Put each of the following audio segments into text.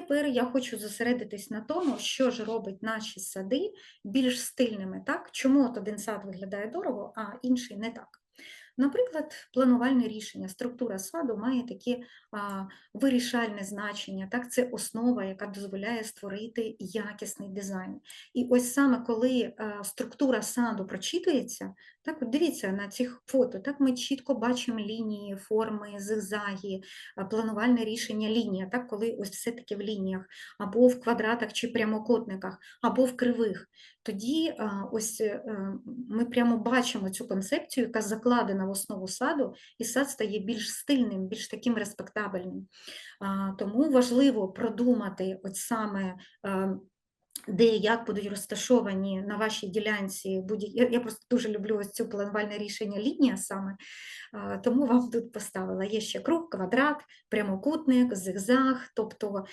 тепер я хочу зосередитись на тому, що ж робить наші сади більш стильними. Так? Чому от один сад виглядає дорого, а інший не так. Наприклад, планувальне рішення, структура саду має таке вирішальне значення. Так? Це основа, яка дозволяє створити якісний дизайн. І ось саме коли а, структура саду прочитується, так, от дивіться на цих фото, так ми чітко бачимо лінії, форми, зигзаги, планувальне рішення лінія, так, коли ось все-таки в лініях, або в квадратах чи прямокутниках, або в кривих. Тоді а, ось е, ми прямо бачимо цю концепцію, яка закладена в основу саду, і сад стає більш стильним, більш таким респектабельним. Тому важливо продумати от саме. е, Де і як будуть розташовані на вашій ділянці я, просто дуже люблю ось цю планувальне рішення лінія саме, тому вам тут поставила. Є ще круг, квадрат, прямокутник, зигзаг, тобто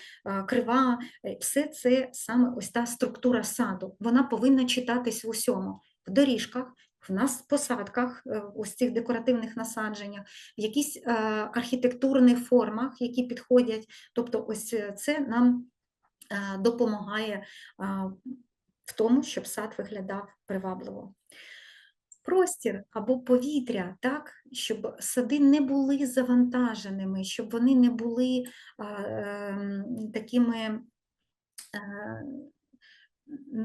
крива. Е, Все це саме ось та структура саду. Вона повинна читатись в усьому, в доріжках, в нас посадках, е, ось цих декоративних насадженнях, в якісь е, архітектурних формах, які підходять. Тобто, ось е, це нам е, допомагає в тому, щоб сад виглядав привабливо. Простір або повітря, так, щоб сади не були завантаженими, щоб вони не були а, ем, такими е,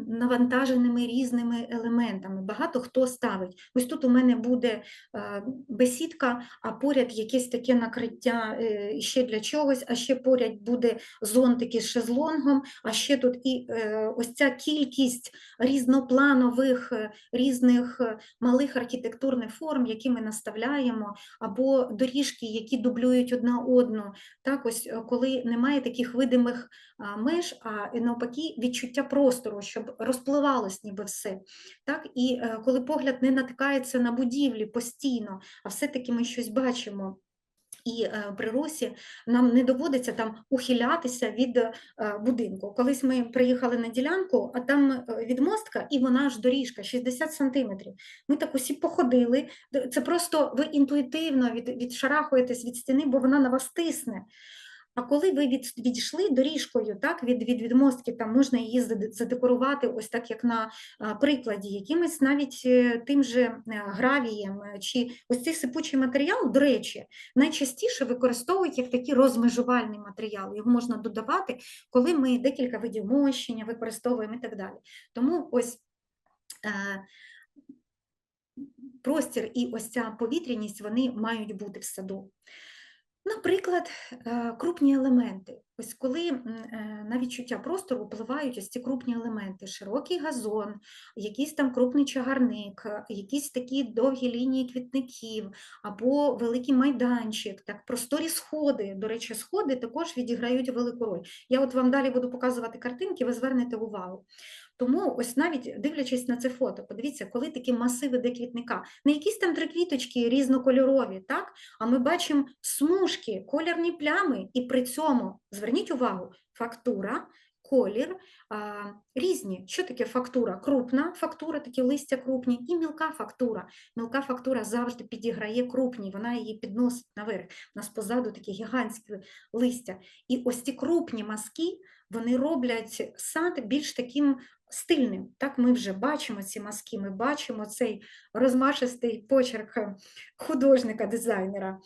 навантаженими різними елементами. Багато хто ставить. Ось тут у мене буде е, бесідка, а поряд якесь таке накриття е, ще для чогось, а ще поряд буде зонтики з шезлонгом, а ще тут і е, ось ця кількість різнопланових, різних малих архітектурних форм, які ми наставляємо, або доріжки, які дублюють одна одну. Так, ось коли немає таких видимих меж, а навпаки відчуття простору, щоб розпливалось ніби все. Так? І е, коли погляд не натикається на будівлі постійно, а все-таки ми щось бачимо. І е, при росі нам не доводиться там ухилятися від е, будинку. Колись ми приїхали на ділянку, а там відмостка, і вона ж доріжка 60 сантиметрів. Ми так усі походили. Це просто ви інтуїтивно від, відшарахуєтесь від стіни, бо вона на вас тисне. А коли ви від, відійшли доріжкою, так, від, від відмостки, там можна її задекорувати, ось так як на прикладі, якимось навіть е, тим же е, гравієм, е, чи ось цей сипучий матеріал, до речі, найчастіше використовують як такий розмежувальний матеріал. Його можна додавати, коли ми декілька видів мощення використовуємо і так далі. Тому ось. Простір і ось ця повітряність вони мають бути в саду. Наприклад, е, крупні елементи. Ось коли е, на відчуття простору впливають ось ці крупні елементи, широкий газон, якийсь там крупний чагарник, е, якісь такі довгі лінії квітників, або великий майданчик, так, просторі сходи. До речі, сходи також відіграють велику роль. Я от вам далі буду показувати картинки, ви звернете увагу. Тому ось навіть дивлячись на це фото, подивіться, коли такі масиви де квітника, не якісь там три квіточки різнокольорові, так? а ми бачимо смужки, колірні плями, і при цьому, зверніть увагу, фактура, колір а, різні. Що таке фактура? Крупна фактура, такі листя крупні, і мілка фактура. Мілка фактура завжди підіграє крупні, вона її підносить наверх. У нас позаду такі гігантські листя. І ось ці крупні мазки, вони роблять сад більш таким стильним. Так, ми вже бачимо ці мазки, ми бачимо цей розмашистий почерк е, художника, дизайнера.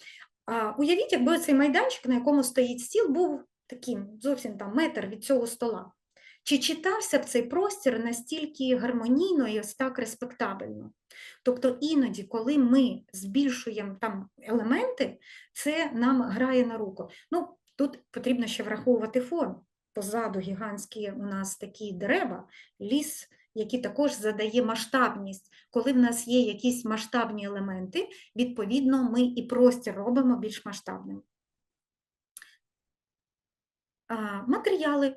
А уявіть, якби цей майданчик, на якому стоїть стіл, був таким зовсім там метр від цього стола. Чи читався б цей простір настільки гармонійно і ось так респектабельно? Тобто іноді, коли ми збільшуємо там елементи, це нам грає на руку. Ну, тут потрібно ще враховувати фон. Позаду гігантські у нас такі дерева, ліс, який також задає масштабність. Коли в нас є якісь масштабні елементи, відповідно, ми і простір робимо більш масштабним. Матеріали.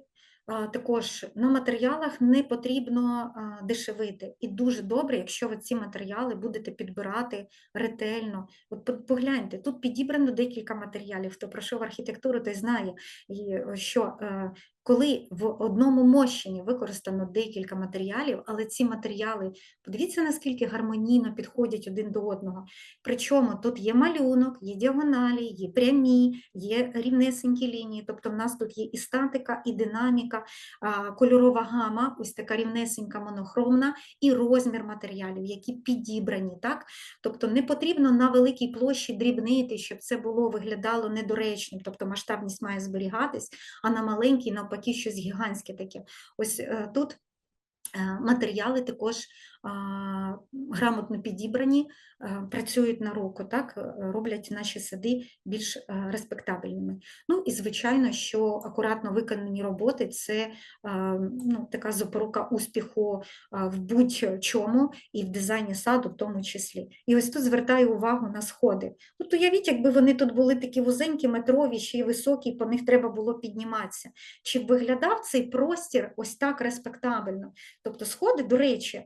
Також на матеріалах не потрібно дешевити. І дуже добре, якщо ви ці матеріали будете підбирати ретельно. От погляньте, тут підібрано декілька матеріалів. Хто пройшов архітектуру, той знає, е, що е, коли в одному мощенні використано декілька матеріалів, але ці матеріали, подивіться, наскільки гармонійно підходять один до одного. Причому тут є малюнок, є діагоналі, є прямі, є рівнесенькі лінії, тобто в нас тут є і статика, і динаміка, кольорова гама, ось така рівнесенька монохромна, і розмір матеріалів, які підібрані. Так? Тобто не потрібно на великій площі дрібнити, щоб це було виглядало недоречним, тобто масштабність має зберігатись, а на маленькій, навпаки, щось гігантське таке. Ось е, тут е, матеріали також грамотно підібрані, е, працюють на руку, так, е, роблять наші сади більш е, респектабельними. Ну і звичайно, що акуратно виконані роботи це ну, така запорука успіху в будь-чому і в дизайні саду в тому числі. І ось тут звертаю увагу на сходи. От уявіть, якби вони тут були такі вузенькі, метрові, ще й високі, по них треба було підніматися. Чи б виглядав цей простір ось так респектабельно? Тобто сходи, до речі,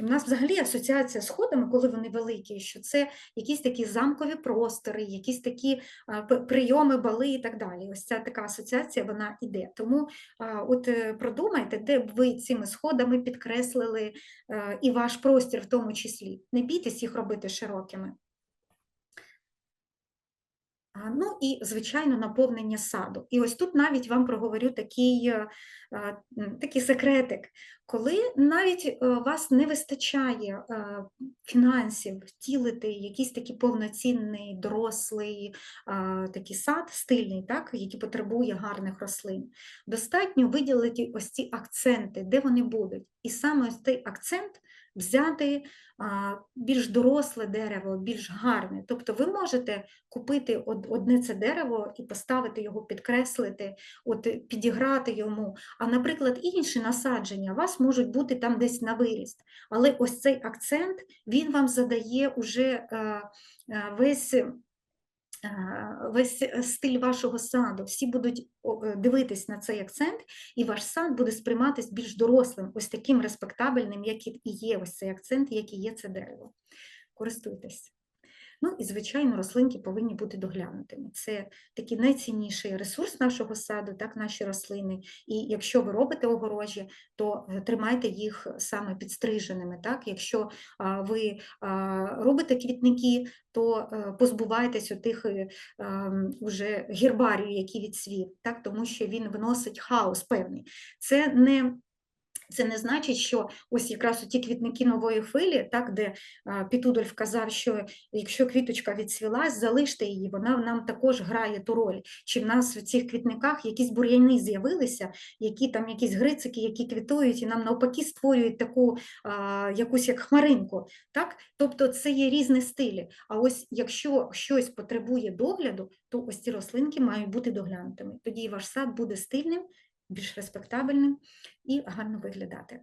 у нас взагалі асоціація з сходами, коли вони великі, що це якісь такі замкові простори, якісь такі прийоми, бали і так далі. Ось ця така асоціація вона іде. Тому от е, продумайте, де б ви цими сходами підкреслили е, і ваш простір в тому числі. Не бійтесь їх робити широкими. Ну і, звичайно, наповнення саду. І ось тут навіть вам проговорю такий, е, такий секретик. Коли навіть е, вас не вистачає е, фінансів втілити якийсь такий повноцінний, дорослий е, такий сад, стильний, так, який потребує гарних рослин, достатньо виділити ось ці акценти, де вони будуть. І саме ось цей акцент взяти більш доросле дерево, більш гарне. Тобто ви можете купити одне це дерево і поставити його, підкреслити, от, підіграти йому. А, наприклад, інші насадження вас можуть бути там десь на виріст. Але ось цей акцент він вам задає уже е, е, весь. е, Весь стиль вашого саду, всі будуть дивитись на цей акцент, і ваш сад буде сприйматись більш дорослим, ось таким респектабельним, як і є ось цей акцент, як і є це дерево. Користуйтесь. Ну і, звичайно, рослинки повинні бути доглянутими. Це такий найцінніший ресурс нашого саду, так, наші рослини. І якщо ви робите огорожі, то е, тримайте їх саме підстриженими. Так? Якщо ви робите квітники, то е, позбувайтесь отих е, ем, уже гербарію, який відсвів, так? тому що він вносить хаос певний. Це не це не значить, що ось якраз у ті квітники нової хвилі, так, де Пітудольф казав, що якщо квіточка відсвілась, залиште її, вона нам також грає ту роль. Чи в нас в цих квітниках якісь бур'яни з'явилися, які там якісь грицики, які квітують, і нам навпаки створюють таку а, якусь як хмаринку. Так? Тобто це є різні стилі. А ось якщо щось потребує догляду, то ось ці рослинки мають бути доглянутими. Тоді ваш сад буде стильним, більш респектабельним і гарно виглядати.